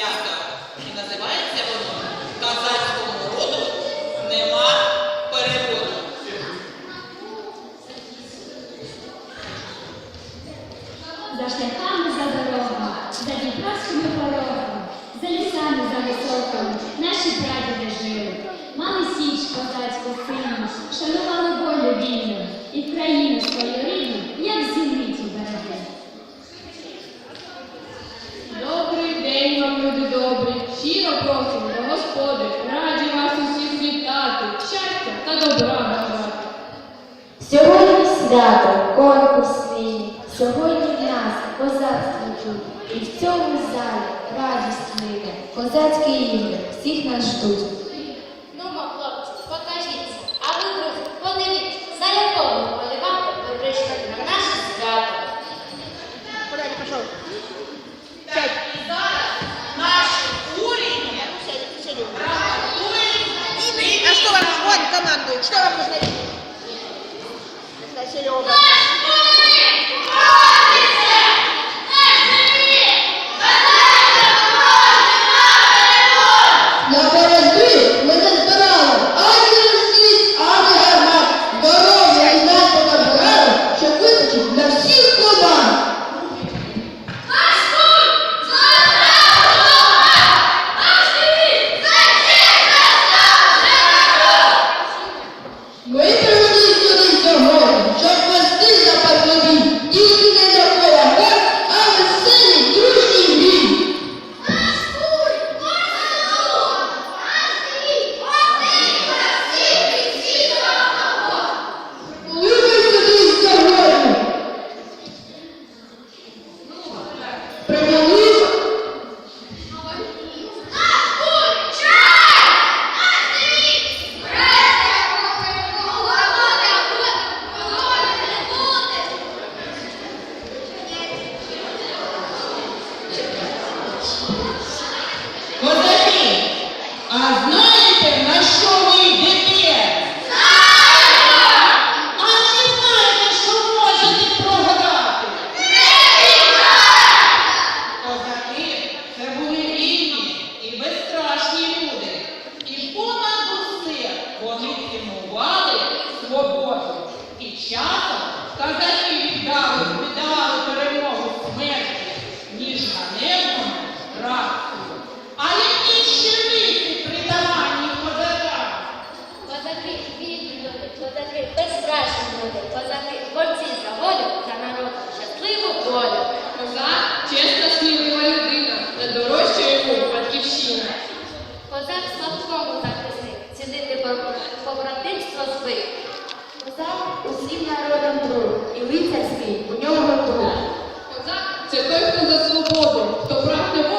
свято. І називається воно казацькому роду нема переводу. За шляхами, за дорогами, за дніпровськими порогами, за лісами, за високами, наші прадіди. Щиро просимо до Господи, раді вас усіх вітати, щастя та добра бажати. Сьогодні свято, конкурс свій, сьогодні в нас козацький тут, і в цьому залі радість миля, козацьке ім'я всіх нас ждуть. Christ. всім народом друг, і лицарський у нього дух. Козак це той, хто за свободу, хто прагне.